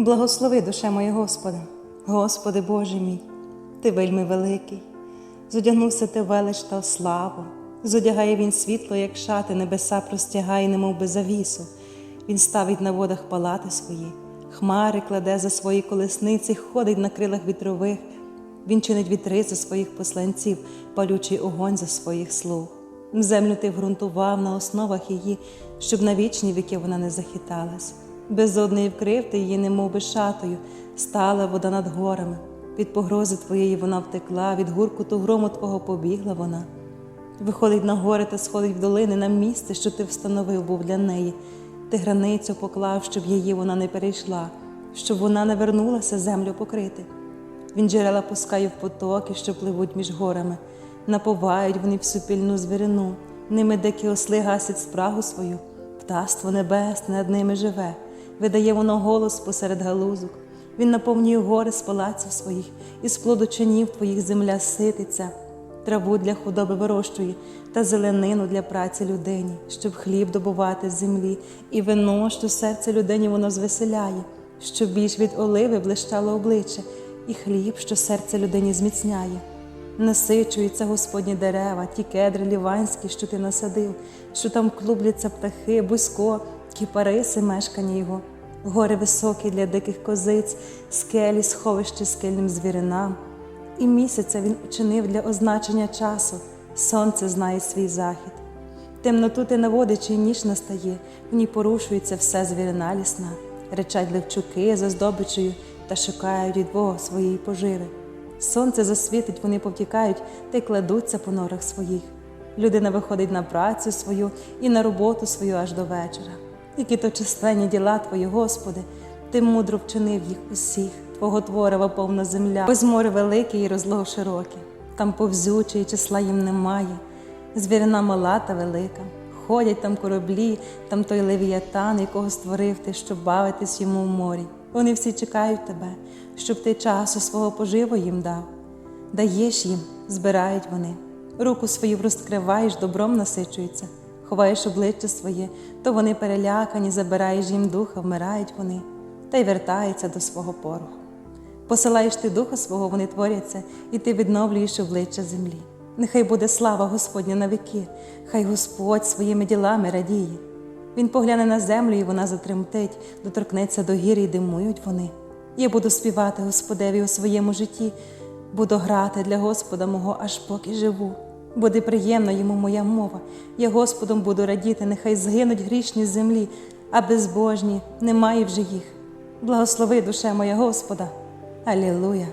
Благослови душе моя Господа, Господи Боже мій, Ти вельми великий, зодягнувся ти велич та славу, зодягає він світло, як шати, небеса простягає, немов би завісу. Він ставить на водах палати свої, хмари кладе за свої колесниці, ходить на крилах вітрових. Він чинить вітри за своїх посланців, палючий огонь за своїх слуг. Землю ти вґрунтував на основах її, щоб на вічні віки вона не захиталась. Безодний вкрив ти її, немов би шатою, стала вода над горами. Від погрози твоєї вона втекла, від гуркуту грому твого побігла вона. Виходить на гори та сходить в долини на місце, що ти встановив був для неї. Ти границю поклав, щоб її вона не перейшла, щоб вона не вернулася землю покрити. Він джерела пускає в потоки, що пливуть між горами, наповають вони всю пільну звірину, ними дикі осли гасять спрагу свою, птаство небесне над ними живе, видає воно голос посеред галузок. Він наповнює гори з палаців своїх, і з плоду чинів твоїх земля сититься, траву для худоби вирощує та зеленину для праці людині, щоб хліб добувати з землі, і вино, що серце людині воно звеселяє, щоб більш від оливи блищало обличчя, і хліб, що серце людині зміцняє. Насичуються Господні дерева, ті кедри ліванські, що ти насадив, що там клубляться птахи, бузько, кіпариси мешкання його, гори високі для диких козиць, скелі, сховище скельним звіринам. І місяця він учинив для означення часу, сонце знає свій захід. Темноту ти наводичі, і ніч настає, в ній порушується все звірина лісна, речать левчуки за здобичею та шукають від Бога своєї поживи. Сонце засвітить, вони повтікають та й кладуться по норах своїх. Людина виходить на працю свою і на роботу свою аж до вечора. Які то численні діла Твої, Господи, Ти мудро вчинив їх усіх, Твого творива повна земля, ось море велике і розлог широке, там повзюче і числа їм немає, звірина мала та велика. Ходять там кораблі, там той левіятан, якого створив ти, щоб бавитись йому в морі. Вони всі чекають тебе, щоб ти часу свого поживу їм дав. Даєш їм, збирають вони. Руку свою розкриваєш, добром насичуються, ховаєш обличчя своє, то вони перелякані, забираєш їм духа, вмирають вони, та й вертаються до свого пороху. Посилаєш ти духа свого, вони творяться, і ти відновлюєш обличчя землі. Нехай буде слава Господня на віки, хай Господь своїми ділами радіє. Він погляне на землю, і вона затремтить, доторкнеться до гір і димують вони. Я буду співати Господеві у своєму житті, буду грати для Господа мого, аж поки живу. Буде приємна йому моя мова. Я Господом буду радіти, нехай згинуть грішні землі, а безбожні немає вже їх. Благослови душе моя Господа. Алілуя!